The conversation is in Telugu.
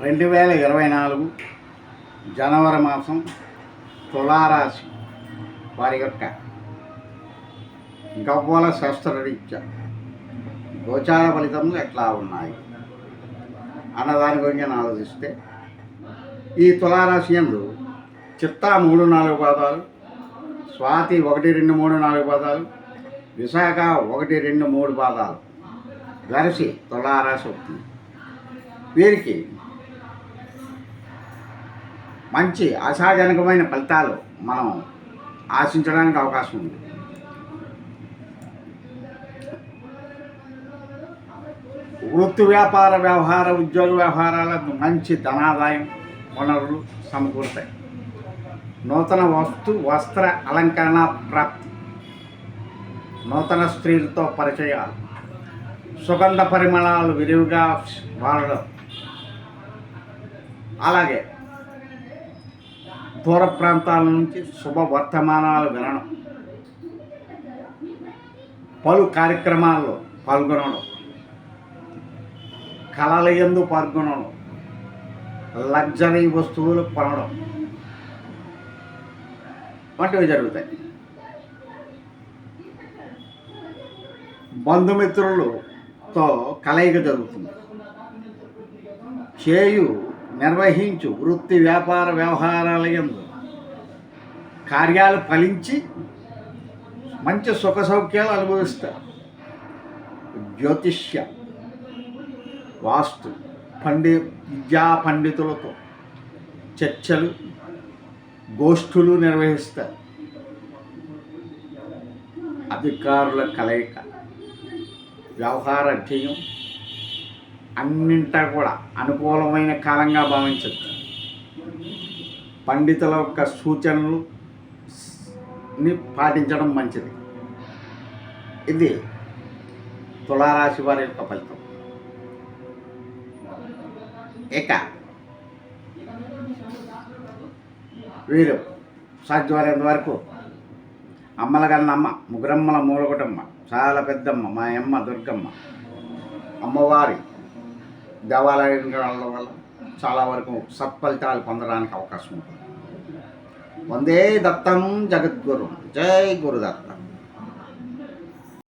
రెండు వేల ఇరవై నాలుగు జనవరి మాసం తులారాశి వారి యొక్క గవ్వల శాస్త్రరీత్యా గోచార ఫలితములు ఎట్లా ఉన్నాయి అన్నదాని గురించి ఆలోచిస్తే ఈ తులారాశి ఎందు చిత్తా మూడు నాలుగు పాదాలు స్వాతి ఒకటి రెండు మూడు నాలుగు పాదాలు విశాఖ ఒకటి రెండు మూడు పాదాలు. గరిసి తులారాశి అవుతుంది వీరికి మంచి ఆశాజనకమైన ఫలితాలు మనం ఆశించడానికి అవకాశం ఉంది. వృత్తి వ్యాపార వ్యవహార ఉద్యోగ వ్యవహారాలకు మంచి ధనాదాయం వనరులు సమకూరుతాయి. నూతన వస్తు వస్త్ర అలంకరణ ప్రాప్తి. నూతన స్త్రీలతో పరిచయాలు. సుగంధ పరిమళాలు విరివిగా వాడడం. అలాగే దూర ప్రాంతాల నుంచి శుభవర్తమానాలు వినడం. పలు కార్యక్రమాల్లో పాల్గొనడం. కళల ఎందు పాల్గొనడం. లగ్జరీ వస్తువులు కొనడం. వంటివి జరుగుతాయి. బంధుమిత్రులతో కలయిక జరుగుతుంది. చేయు నిర్వహించు వృత్తి వ్యాపార వ్యవహారాల ఎందు కార్యాలు ఫలించి మంచి సుఖ సౌఖ్యాలు అనుభవిస్తారు. జ్యోతిష్య వాస్తు పండి విద్యా పండితులతో చర్చలు గోష్ఠులు నిర్వహిస్తారు. అధికారుల కలయిక వ్యవహార ధ్యేయం అన్నింటా కూడా అనుకూలమైన కాలంగా భావించవచ్చు పండితుల యొక్క సూచనలు ని పాటించడం మంచిది. ఇది తులారాశి వారి యొక్క ఫలితం. ఇక వీరు సాధ్యమైనంత వరకు అమ్మల కన్నా ముగ్గురమ్మల మూలకొటమ్మ చాలా పెద్దమ్మ మా అమ్మ దుర్గమ్మ అమ్మవారి దేవాలయం వల్ల చాలా వరకు సత్ఫలితాలు పొందడానికి అవకాశం ఉంటుంది. వందే దత్తం జగద్గురు జై గురుదత్తం.